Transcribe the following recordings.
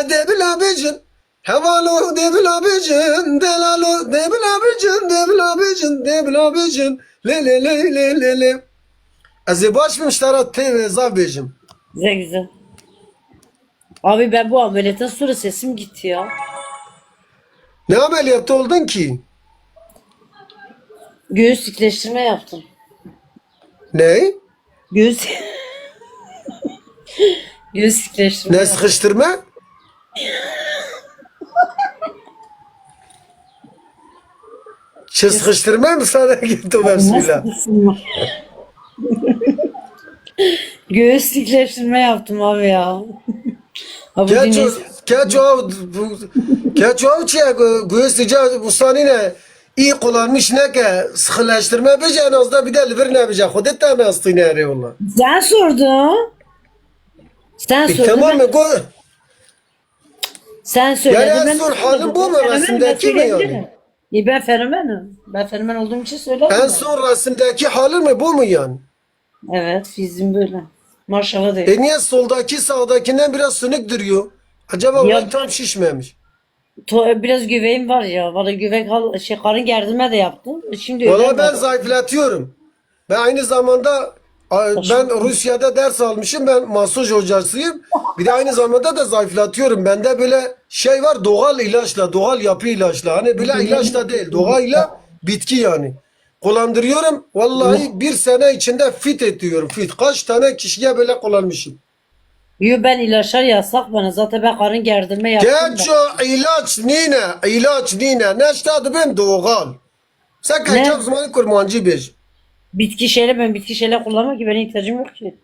Edebil abicin. Hevalo debil abicin. Delalo debil abicin. Debil abicin. Debil abicin. Le le le le le le. Ez baş mı iştara teve zabicim. Güzel güzel. Abi ben bu ameliyattan sonra sesim gitti ya. Ne ameliyatı oldun ki? Göğüs dikleştirme yaptım. Ne? Göğüs... Göğüs dikleştirme Ne yaptım. sıkıştırma? Şu sıkıştırma mı sana gitti mesela? Göğüs dikleştirme yaptım abi ya. Abi Keço, dinleyici... keço, keço çiye göğüsüce ustanine iyi kullanmış ne ki sıkılaştırma bece en azından bir de liver ne bece kudet tane hastı ne arıyor. Sen sordun. Sen E, sordun. tamam mı? Go- Sen söyledin. De halin söyledim. bu mu? Resimdeki mi yani? E ben fenomenim. Ben fenomen olduğum için söylerim. En son resimdeki halin mi bu mu yani? Evet fiziğim böyle. Maşallah değil. E niye soldaki sağdakinden biraz sönük duruyor? Acaba Ya- tam şişmemiş. To- biraz göbeğim var ya. Valla göbek hal- şey karın gerdirme de yaptım. Şimdi Valla ben zayıflatıyorum. Ben aynı zamanda ben Rusya'da ders almışım. Ben masaj hocasıyım. Bir de aynı zamanda da zayıflatıyorum. Bende böyle şey var doğal ilaçla, doğal yapı ilaçla. Hani böyle ilaçla değil, doğayla bitki yani. Kullandırıyorum. Vallahi bir sene içinde fit ediyorum. Fit. Kaç tane kişiye böyle kullanmışım. Yo ben ilaçlar yasak bana. Zaten ben karın gerdirme yaptım. Geç o ilaç nine, ilaç nine. Ne işte ben doğal. Sen kaçak zamanı kurmancı bir. Bitki şeyle ben bitki şeyle kullanmam ki benim ihtiyacım yok ki.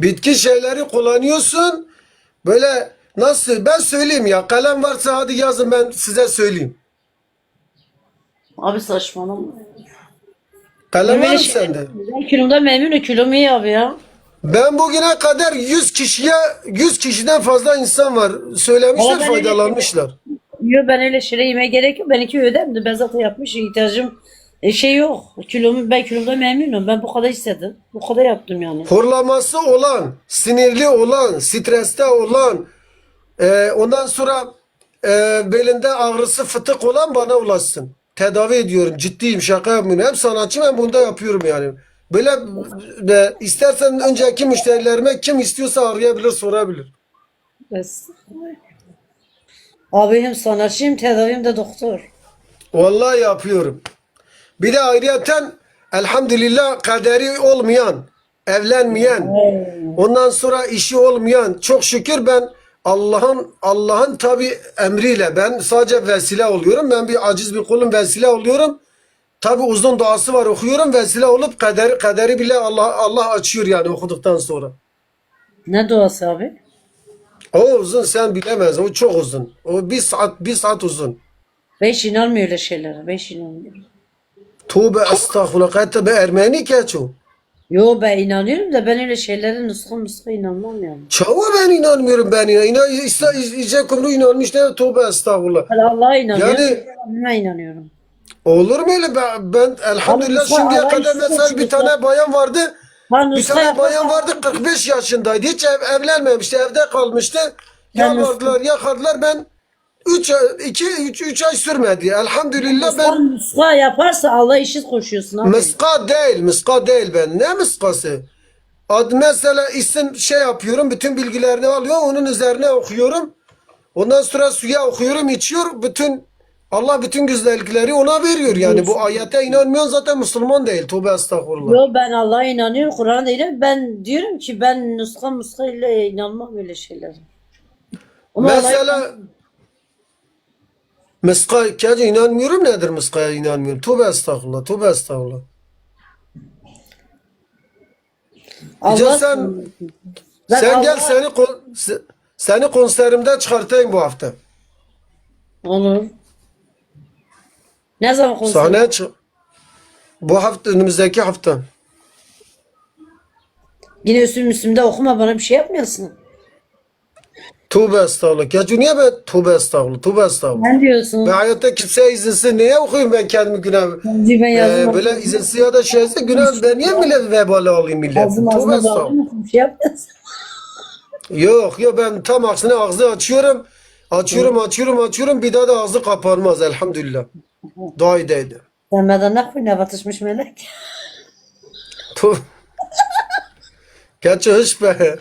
Bitki şeyleri kullanıyorsun. Böyle nasıl? Ben söyleyeyim ya. Kalem varsa hadi yazın ben size söyleyeyim. Abi saçmalama. Kalem var mı şey- sende? Ben kilomda memnunum. Kilom iyi abi ya. Ben bugüne kadar 100 kişiye 100 kişiden fazla insan var. Söylemişler ben faydalanmışlar. Yo ben öyle şeyle yemeye gerek yok. Benimki ödemdi. Ben zaten yapmışım. ihtiyacım e, şey yok. Kilom, ben kilomda memnunum. Ben bu kadar istedim. Bu kadar yaptım yani. Horlaması olan, sinirli olan, streste olan, e, ondan sonra e, belinde ağrısı fıtık olan bana ulaşsın. Tedavi ediyorum. Ciddiyim. Şaka yapmıyorum. Hem sanatçıyım hem bunda yapıyorum yani. Böyle de istersen önceki müşterilerime kim istiyorsa arayabilir, sorabilir. Bes. Abi hem sanatçıyım tedavim de doktor. Vallahi yapıyorum. Bir de ayrıyeten elhamdülillah kaderi olmayan, evlenmeyen, ondan sonra işi olmayan çok şükür ben Allah'ın Allah'ın tabi emriyle ben sadece vesile oluyorum. Ben bir aciz bir kulum vesile oluyorum. Tabi uzun duası var okuyorum vesile olup kaderi, kaderi bile Allah Allah açıyor yani okuduktan sonra. Ne duası abi? O uzun sen bilemez. O çok uzun. O bir saat bir saat uzun. Hiç inanmıyor öyle şeylere. Ben hiç Tövbe estağfurullah. Hatta be Ermeni keço. Yo ben inanıyorum da ben öyle şeylere nuska muska inanmam yani. Çava ben inanmıyorum ben inan. İnan İsa İyice kumru inanmış ne tövbe estağfurullah. Ben Allah'a inanıyorum. Yani- Ben inanıyorum. Olur mu öyle ben, ben elhamdülillah Abi, şimdiye Allah kadar mesela bir tane bayan vardı. Ha Bir nuska tane yaparsa- bayan vardı 45 yaşındaydı. Hiç ev, evlenmemişti. Evde kalmıştı. Ben Yalvardılar, yakardılar. Ben 3 2 3 3 ay sürmedi. Elhamdülillah ben Sen nuska yaparsa Allah işit koşuyorsun abi. Mıska değil, mıska değil ben. Ne mıskası? Ad mesela isim şey yapıyorum, bütün bilgilerini alıyor, onun üzerine okuyorum. Ondan sonra suya okuyorum, içiyor. Bütün Allah bütün güzellikleri ona veriyor yani. Bu ayete inanmayan zaten Müslüman değil. Tövbe estağfurullah. Yo ben Allah'a inanıyorum. Da inanıyorum. Ben diyorum ki ben nuska muska ile inanmam öyle şeylere. Ama Allah'a Mesela mıska, kece inanmıyorum nedir mıskaya inanmıyorum. Tövbe estağfurullah, tövbe estağfurullah. Allah, sen- Ben Sen gel Allah- seni kon- se- seni konserimde çıkartayım bu hafta. Olur. Ne zaman konser? Sahneye çık. Bu hafta önümüzdeki hafta. Yine üstüm üstümde okuma bana bir şey yapmıyorsun. Tövbe estağfurullah. Ya niye ben tövbe estağfurullah. Tövbe estağfurullah. Ne diyorsun? Ben hayatta kimseye izinsiz niye okuyayım ben kendimi günah? Bence ben yazdım. Ee, böyle izinsiz ya da şeyse günah ben niye millet vebali alayım milletin? Ağzım ağzıma estağfurullah. bağlı şey yapmıyorsun. Yok yok ben tam aksine ağzı açıyorum. Açıyorum açıyorum açıyorum bir daha da ağzı kapanmaz elhamdülillah. Dua edeydim. Sen benden ne koy ne batışmış melek. Puh. Gerçi hiç be.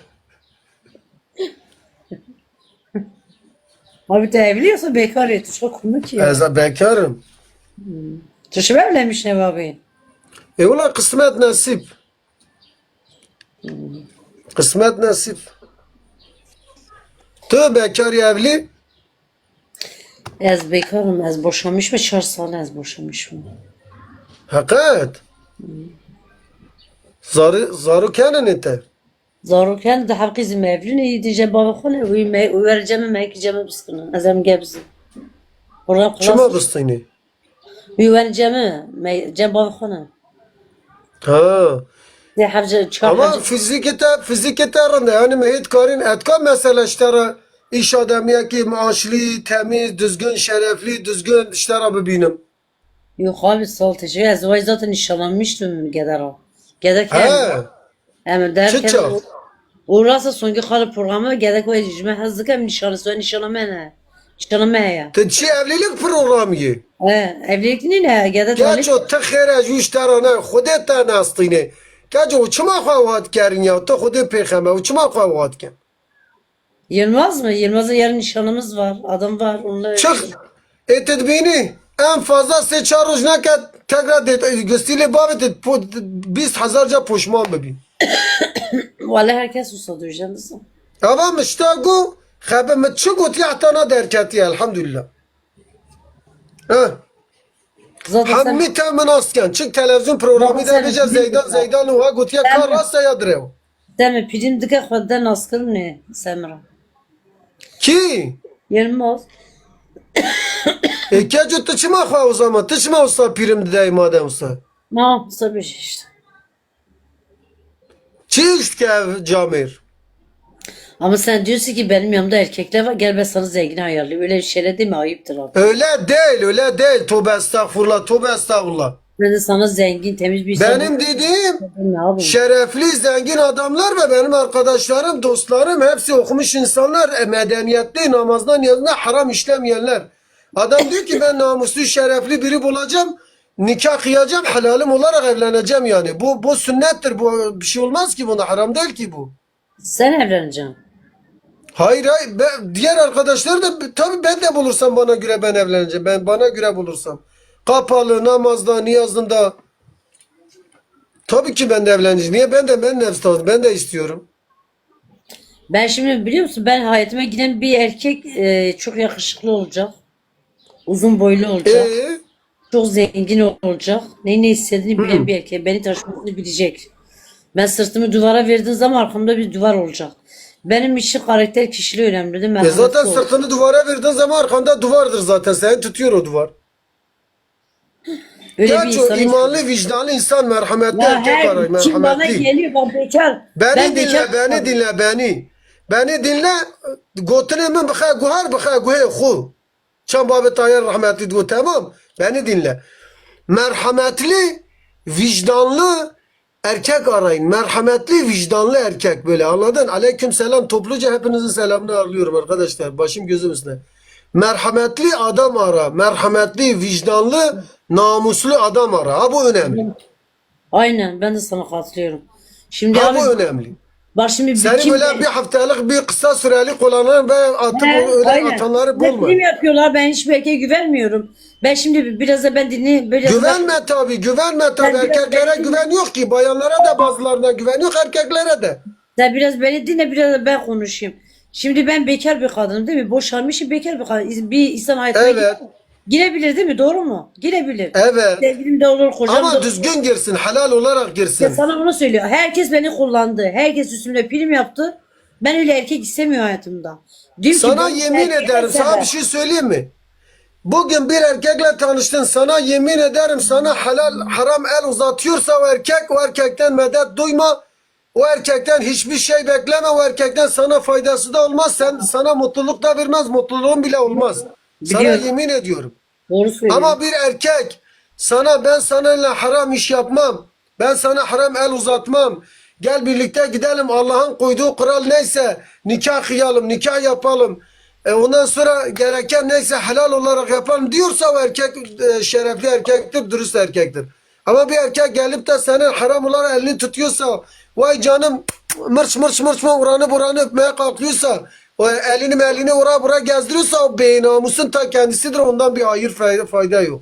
Abi de evliyorsa bekar et. Çok komik ya. Eza bekarım. Tuşum evlenmiş ne abi? E ulan kısmet nasip. Kısmet nasip. Tu bekar evli. Ez bekarım. Ez boşanmış mı? Çar sal ez boşanmış mı? Hakikat. Zarı, zarı kenin ete. Zaruken de herkesin evliliği diyeceğim baba kone uyumayı uyaracağım mı ekeceğim biskının. Ezem gebzi. Oradan Kime kulak bıstığını? uyaracağım mı? Cem baba kone. Ha. De harca çar Ama harca. fizikete, fizikete rında yani mehit karin etka mesela işlere iş adamı ki maaşlı, temiz, düzgün, şerefli, düzgün işlere bibinim. Yok abi ederim. Vay zaten nişanlanmıştım Gedara. Gedek He. hem. Hem derken Çıçak. Uğrasa sonki kalı programı Gedek ve cime hazırlık hem nişanlısı ve nişanlama ne? Nişanlama ya. Tçi evlilik programı. He evlilik ne? Gedek Geç o tıkhire juş tarana xudet ta nastine. Geç o çima xavat kerin ya. Ta xudet peyxeme o çima xavat ken. Yılmaz mı? Yılmaz'a yarın nişanımız var. Adam var. Onunla Çık. Eted beni. En fazla se çar roz naket tekrar det göstile babet biz hazarca poşman bibin. Valla herkes susadı canınız. Ama müştagu xabe mit çu got yahtana derketi elhamdülillah. Ha. Hammi temin asken. Çık televizyon programı da bilmiyorsun. Zeydan Zeydan uha gotiya Sen kar mi? rasta yadrev. deme pirin dike xwedden askır ne Semra. Ki? Yılmaz. E keco tıçma xwa o zaman. Tıçma usta pirim didey madem usta. Ma sabır işte. Çi işt ki ev camir? Ama sen diyorsun ki benim yanımda erkekler var. Gel ben sana zengin ayarlayayım. Öyle şeyler değil mi? Ayıptır abi. Öyle değil öyle değil. Tövbe estağfurullah tövbe estağfurullah. Ben de sana zengin temiz bir. Benim dediğim Ne şerefli zengin adamlar ve benim arkadaşlarım dostlarım hepsi okumuş insanlar e, medeniyetli namazdan yanında haram işlemeyenler. Adam diyor ki ben namuslu şerefli biri bulacağım nikah kıyacağım helalim olarak evleneceğim yani. Bu bu sünnettir bu bir şey olmaz ki buna haram değil ki bu. Sen evleneceksin. Hayır hayır ben, diğer arkadaşlar da tabii ben de bulursam bana göre ben evleneceğim. Ben bana göre bulursam. Kapalı namazda niyazında tabii ki ben de evleneceğim. Niye ben de ben de ben de istiyorum. Ben şimdi biliyor musun ben hayatıma giren bir erkek e, çok yakışıklı olacak. Uzun boylu olacak. Ee, Çok zengin olacak. Ne ne istediğini bilen bir erkek. Beni taşımasını bilecek. Ben sırtımı duvara verdiğim zaman arkamda bir duvar olacak. Benim için karakter kişiliği önemli değil mi? e zaten Merhametli sırtını duvara verdiğin zaman arkanda duvardır zaten. Seni tutuyor o duvar. Öyle bir Gerçi o insan imanlı, vicdanlı insan merhametli Ya erkek her arayın. kim bana Merhametli. geliyor ben bekar. Beni ben dinle, bekar- beni dinle, beni. Beni dinle. Gotine min bıxa guhar bıxa guhe khu. Çan babı tayyar rahmetli diyor tamam. Beni dinle. Merhametli, vicdanlı erkek arayın. Merhametli, vicdanlı erkek böyle anladın? Aleyküm selam. Topluca hepinizin selamını arıyorum arkadaşlar. Başım gözüm üstüne. Merhametli adam ara. Merhametli, vicdanlı, namuslu adam ara. Ha bu önemli. Aynen ben de sana katılıyorum. Şimdi Ha abi bu önemli. Bak şimdi bir Seni kim- böyle bir haftalık bir kısa süreli kullanan ve atıp He, öyle aynen. atanları bulma. film yapıyorlar ben hiçbir erkeğe güvenmiyorum. Ben şimdi biraz da ben dinleyeyim. Biraz da- Güvenme tabi, güvenme tabi. Ben Erkeklere belki- güven yok ki. Bayanlara da bazılarına güven yok, erkeklere de. Sen biraz beni dinle biraz da ben konuşayım. Şimdi ben bekar bir kadınım değil mi? Boşanmışım bekar bir kadın. Bir insan hayatına Evet. gire- girebilir değil mi? Doğru mu? Girebilir. Evet. Sevgilim de olur, kocam da Ama olur. düzgün girsin, helal olarak Ya girsin. sana bunu söylüyor. Herkes beni kullandı. Herkes üstümde prim yaptı. Ben öyle erkek istemiyorum hayatımda. Diyorum ki Sana ben yemin ederim, sana sever. bir şey söyleyeyim mi? Bugün bir erkekle tanıştın, sana yemin ederim sana helal haram el uzatıyorsa o erkek, o erkekten medet duyma. O erkekten hiçbir şey bekleme, o erkekten sana faydası da olmaz, sen sana mutluluk da vermez, mutluluğun bile olmaz. Sana Biliyorum. yemin ediyorum. Doğru söylüyorsun. Ama bir erkek sana ben seninle haram iş yapmam. Ben sana haram el uzatmam. Gel birlikte gidelim Allah'ın koyduğu kural neyse nikah kıyalım, nikah yapalım. E ondan sonra gereken neyse helal olarak yapalım diyorsa o erkek e, şerefli erkektir, dürüst erkektir. Ama bir erkek gelip de senin haram olarak elini tutuyorsa vay canım mırç mırç mırç mı uranı buranı öpmeye kalkıyorsa o elini elini ora bura gezdiriyorsa o beynamusun ta kendisidir ondan bir hayır fayda, yok.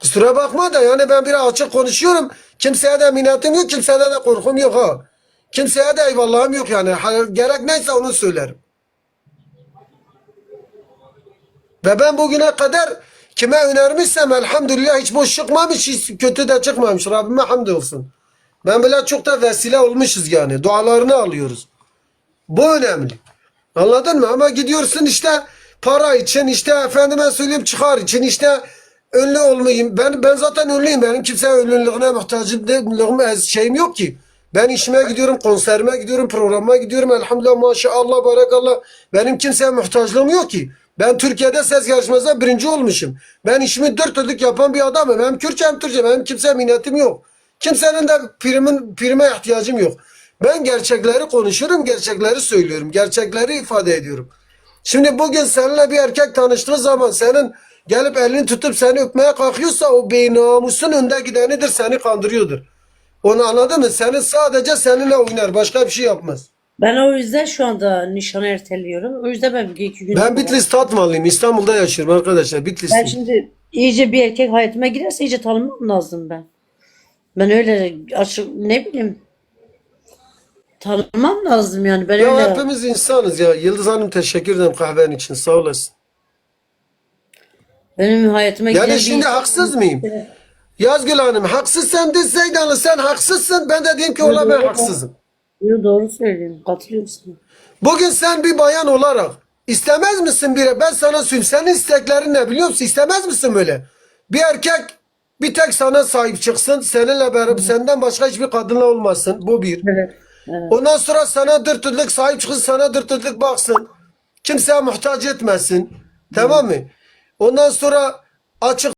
Kusura bakma da yani ben bir açık konuşuyorum. Kimseye de minnetim yok, kimseye de korkum yok ha. Kimseye de eyvallahım yok yani. Gerek neyse onu söylerim. Ve ben bugüne kadar kime önermişsem elhamdülillah hiç boş çıkmamış, hiç kötü de çıkmamış. Rabbime hamdolsun. Ben bile çok da vesile olmuşuz yani. Dualarını alıyoruz. Bu önemli. Anladın mı? Ama gidiyorsun işte para için, işte efendime söyleyeyim çıkar için, işte ünlü olmayayım. Ben ben zaten ünlüyüm. Benim kimseye ünlülüğüne muhtacım değilim, şeyim yok ki. Ben işime gidiyorum, konserime gidiyorum, programa gidiyorum. Elhamdülillah maşallah, barakallah. Benim kimseye muhtaçlığım yok ki. Ben Türkiye'de ses yarışmasında birinci olmuşum. Ben işimi dört dörtlük yapan bir adamım. Hem Kürtçe hem Türkçe. Benim kimseye minnetim yok. Kimsenin de primin, prime ihtiyacım yok. Ben gerçekleri konuşurum, gerçekleri söylüyorum. Gerçekleri ifade ediyorum. Şimdi bugün seninle bir erkek tanıştığı zaman senin gelip elini tutup seni öpmeye kalkıyorsa o beynamusun önde gidenidir, seni kandırıyordur. Onu anladın mı? Seni sadece seninle oynar, başka bir şey yapmaz. Ben o yüzden şu anda nişanı erteliyorum. O yüzden ben bir iki gün Ben Bitlis Tatvanlıyım. İstanbul'da yaşıyorum arkadaşlar. Ben Bitlisliyim. şimdi iyice bir erkek hayatıma girerse iyice tanımam lazım ben. Ben öyle açık ne bileyim tanımam lazım yani ben Ya öyle hepimiz insanız ya. Yıldız Hanım teşekkür ederim kahven için. Sağ olasın. benim hayatıma giren Yani bir şimdi insan- haksız mıyım? Yazgül Hanım haksız sen de Zeydanlı sen haksızsın. Ben de diyeyim ki ola ben haksızım. Yo, doğru söylüyorsun. Katılıyorum sana. Bugün sen bir bayan olarak istemez misin bire? Ben sana söyleyeyim. Senin isteklerin ne biliyor musun? İstemez misin böyle? Bir erkek bir tek sana sahip çıksın. Seninle beraber senden başka hiçbir kadınla olmasın. Bu bir. Evet. Evet. Ondan sonra sana dırtırlık sahip çıksın. Sana dırtırlık baksın. Kimseye muhtaç etmesin. Tamam mı? Ondan sonra açık